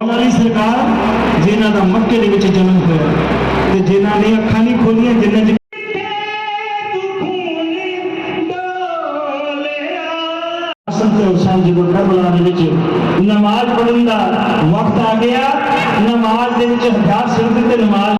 ਉਹਨਾਂ ਦੀ ਸਰਕਾਰ ਜਿਨ੍ਹਾਂ ਦਾ ਮੱਕੇ ਦੇ ਵਿੱਚ ਜਨਮ ਹੋਇਆ ਤੇ ਜਿਨ੍ਹਾਂ ਨੇ ਅੱਖਾਂ ਨਹੀਂ ਖੋਲੀਆਂ ਜਿਨ੍ਹਾਂ ਚ ਅਸਲ ਤੇ ਹੁਸੈਨ ਜੀ ਗੁਰਦਾ ਬੁਲਾ ਦੇ ਵਿੱਚ ਨਮਾਜ਼ ਪੜ੍ਹਨ ਦਾ ਵਕਤ ਆ ਗਿਆ। ਨਮਾਜ਼ ਦੇ ਵਿੱਚ ਹਥਿਆਰ ਸਿਰ ਤੇ ਨਮਾਜ਼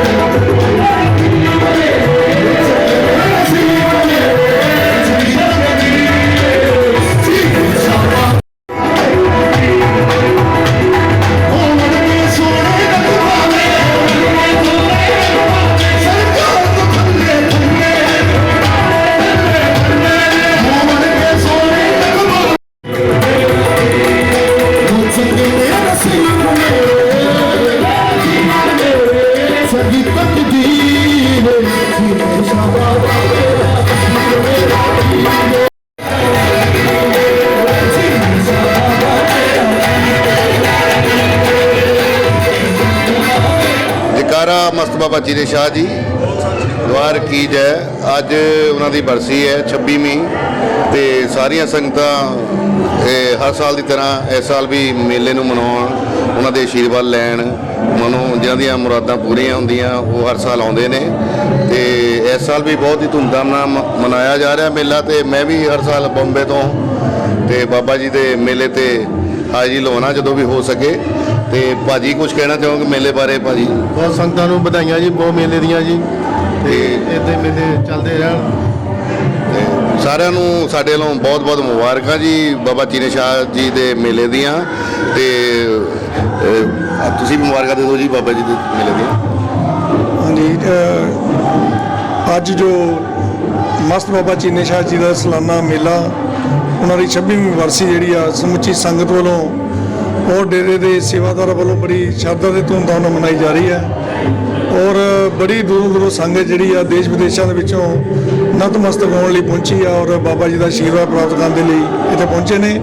ਜਕਾਰਾ ਮਸਤ ਬਾਬਾ ਜੀਰੇ ਸ਼ਾਹ ਜੀ। ਦਵਾਰ ਕੀ ਜੈ। ਅੱਜ ਉਹਨਾਂ ਦੀ ਬਰਸੀ ਹੈ 26ਵੀਂ ਤੇ ਸਾਰੀਆਂ ਸੰਗਤਾਂ, ਇਹ ਹਰ ਸਾਲ ਦੀ ਤਰ੍ਹਾਂ ਇਸ ਸਾਲ ਵੀ ਮੇਲੇ ਨੂੰ ਮਨਾਉਣ, ਉਹਨਾਂ ਦੇ ਆਸ਼ੀਰਵਾਦ ਲੈਣ, ਮਨੋਂ ਜਿਨ੍ਹਾਂ ਦੀਆਂ ਮੁਰਾਦਾਂ ਪੂਰੀਆਂ ਹੁੰਦੀਆਂ, ਉਹ ਹਰ ਸਾਲ ਆਉਂਦੇ ਨੇ। ਤੇ ਇਸ ਸਾਲ ਵੀ ਬਹੁਤ ਹੀ ਧੂਮਧਾਮ ਨਾਲ ਮਨਾਇਆ ਜਾ ਰਿਹਾ ਮੇਲਾ ਤੇ ਮੈਂ ਵੀ ਹਰ ਸਾਲ ਬੰਬੇ ਤੋਂ ਤੇ ਬਾਬਾ ਜੀ ਦੇ ਮੇਲੇ ਤੇ ਹਾਜ਼ਰੀ ਲਵਾਉਣਾ ਜਦੋਂ ਵੀ ਹੋ ਸਕੇ। ਤੇ ਭਾਜੀ ਕੁਝ ਕਹਿਣਾ ਚਾਹੋਗੇ ਮੇਲੇ ਬਾਰੇ ਭਾਜੀ? ਬਹੁਤ ਸੰਗਤਾਂ ਨੂੰ ਵਧਾਈਆਂ ਜੀ ਬਹੁਤ ਮੇਲੇ ਦੀਆਂ ਜੀ। ਤੇ ਇੱਥੇ ਮੇਲੇ ਚੱਲਦੇ ਰਹਿਣ। ਤੇ ਸਾਰਿਆਂ ਨੂੰ ਸਾਡੇ ਵੱਲੋਂ ਬਹੁਤ-ਬਹੁਤ ਮੁਬਾਰਕਾਂ ਜੀ ਬਾਬਾ ਚੀਨੇ ਸ਼ਾਹ ਜੀ ਦੇ ਮੇਲੇ ਦੀਆਂ। ਤੇ ਅਹ, ਤੁਸੀਂ ਵੀ ਮੁਬਾਰਕਾਂ ਦੇ ਦਿਓ ਜੀ ਬਾਬਾ ਜੀ ਦੇ ਮੇਲੇ ਦੀਆਂ। ਹਾਂਜੀ ਅ, ਅੱਜ ਜੋ ਮਸਤ ਬਾਬਾ ਚੀਨੇ ਸ਼ਾਹ ਜੀ ਦਾ ਸਾਲਾਨਾ ਮੇਲਾ ਉਹਨਾਂ ਦੀ 26ਵੀਂ ਵਰਸੀ ਜਿਹੜੀ ਆ ਸਮੁੱਚੀ ਸੰਗਤ ਵੱਲੋਂ ਔਰ ਡੇਰੇ ਦੇ ਸੇਵਾਦਾਰਾਂ ਵੱਲੋਂ ਬੜੀ ਸ਼ਰਧਾ ਤੇ ਧੂਮਧਾਮ ਨਾਲ ਮਨਾਈ ਜਾ ਰਹੀ ਹੈ। ਔਰ ਬੜੀ ਦੂਰੋਂ ਦੂਰੋਂ ਸੰਗਤ ਜਿਹੜੀ ਆ ਦੇਸ਼ ਵਿਦੇਸ਼ਾਂ ਦੇ ਵਿੱਚੋਂ ਨਤਮਸਤਕ ਹੋਣ ਲਈ ਪਹੁੰਚੀ ਆ ਔਰ ਬਾਬਾ ਜੀ ਦਾ ਆਸ਼ੀਰਵਾਦ ਪ੍ਰਾਪਤ ਕਰਨ ਦੇ ਲਈ ਇੱਥੇ ਪਹੁੰਚੇ ਨੇ।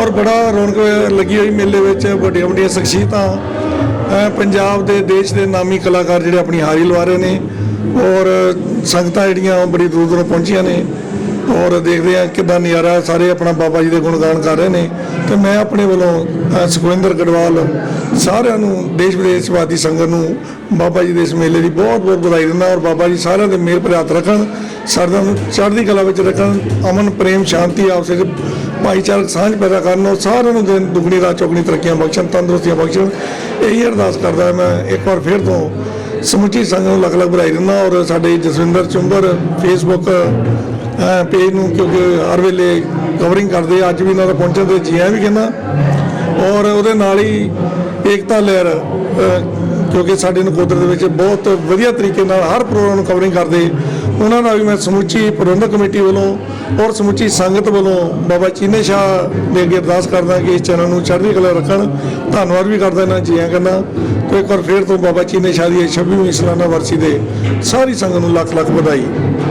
ਔਰ ਬੜਾ ਰੌਣਕ ਲੱਗੀ ਹੋਈ ਮੇਲੇ ਵਿੱਚ ਵੱਡੀਆਂ ਵੱਡੀਆਂ ਸ਼ਖਸੀਅਤਾਂ ਪੰਜਾਬ ਦੇ ਦੇਸ਼ ਦੇ ਨਾਮੀ ਕਲਾਕਾਰ ਜਿਹੜੇ ਆਪਣੀ ਹਾਜ਼ਰੀ ਲਵਾ ਰਹੇ ਨੇ। ਔਰ ਸੰਗਤਾਂ ਜਿਹੜੀਆਂ ਉਹ ਬੜੀ ਦੂਰ ਦੂਰੋਂ ਪਹੁੰਚੀਆਂ ਨੇ। ਔਰ ਦੇਖਦੇ ਆ ਕਿੱਦਾਂ ਨਜ਼ਾਰਾ ਸਾਰੇ ਆਪਣਾ ਬਾਬਾ ਜੀ ਦੇ ਗੁਣਗਾਨ ਕਰ ਰਹੇ ਨੇ। ਤੇ ਮੈਂ ਆਪਣੇ ਵੱਲੋਂ ਸੁਖਵਿੰਦਰ ਗੜਵਾਲ ਸਾਰਿਆਂ ਨੂੰ ਦੇਸ਼ ਵਿਦੇਸ਼ ਵਾਦੀ ਸੰਗਤ ਨੂੰ ਬਾਬਾ ਜੀ ਦੇ ਇਸ ਮੇਲੇ ਦੀ ਬਹੁਤ ਬਹੁਤ ਵਧਾਈ ਦਿੰਦਾ ਔਰ ਬਾਬਾ ਜੀ ਸਾਰਿਆਂ ਦੇ ਮਿਹਰ ਭਰੇ ਰੱਖਣ ਸਰਦਾਂ ਨੂੰ ਚੜ੍ਹਦੀ ਕਲਾ ਵਿੱਚ ਰੱਖਣ, ਅਮਨ, ਪ੍ਰੇਮ, ਸ਼ਾਂਤੀ ਆਪਸ ਵਿੱਚ ਭਾਈਚਾਰਕ ਸਾਂਝ ਪੈਦਾ ਕਰਨ ਔਰ ਸਾਰਿਆਂ ਨੂੰ ਦਿਨ ਦੁਗਣੀ ਰਾਤ ਚੌਗਣੀ ਤਰੱਕੀਆਂ ਬਖਸ਼ਣ, ਤੰਦਰੁਸਤੀਆਂ ਬਖਸ਼ਣ, ਇਹੀ ਅਰਦਾਸ ਕਰਦਾ ਮੈਂ ਇੱਕ ਵਾਰ ਫਿਰ ਤੋਂ ਸਮੁੱਚੀ ਸੰਗਤ ਨੂੰ ਲੱਖ ਲੱਖ ਵਧਾਈ ਦਿੰਦਾ ਔਰ ਸਾਡੇ ਜਸਵਿੰਦਰ ਚੁੰਬਰ ਫੇਸਬੁੱਕ ਪੇਜ ਨੂੰ ਕਿਉਂਕਿ ਹਰ ਵੇਲੇ ਕਵਰਿੰਗ ਕਰਦੇ ਅੱਜ ਵੀ ਇਹਨਾਂ ਦਾ ਪਹੁੰਚਣ ਤੇ ਜੀ ਵੀ ਕਹਿੰਦਾ। ਔਰ ਉਹਦੇ ਨਾਲ ਹੀ ਏਕਤਾ ਲਹਿਰ ਕਿਉਂਕਿ ਸਾਡੇ ਨਕੋਦਰ ਦੇ ਵਿੱਚ ਬਹੁਤ ਵਧੀਆ ਤਰੀਕੇ ਨਾਲ ਹਰ ਪ੍ਰੋਗਰਾਮ ਨੂੰ ਕਵਰਿੰਗ ਕਰਦੇ। ਉਹਨਾਂ ਦਾ ਵੀ ਮੈਂ ਸਮੁੱਚੀ ਪ੍ਰਬੰਧਕ ਕਮੇਟੀ ਵੱਲੋਂ ਔਰ ਸਮੁੱਚੀ ਸੰਗਤ ਵੱਲੋਂ ਬਾਬਾ ਚੀਨੇ ਸ਼ਾਹ ਦੇ ਅੱਗੇ ਅਰਦਾਸ ਕਰਦਾ ਕਿ ਇਸ ਚੈਨਲ ਨੂੰ ਚੜ੍ਹਦੀ ਕਲਾ ਰੱਖਣ। ਧੰਨਵਾਦ ਵੀ ਕਰਦਾ ਇਹਨਾਂ ਜੀਆਂ ਕਰਨਾ ਤੇ ਇੱਕ ਵਾਰ ਫੇਰ ਤੋਂ ਬਾਬਾ ਚੀਨੇ ਸ਼ਾਹ ਦੀ 26ਵੀਂ ਸਾਲਾਨਾ ਵਰਸੀ ਦੇ ਸਾਰੀ ਸੰਗਤ ਨੂੰ ਲੱਖ ਲੱਖ ਵਧਾਈ।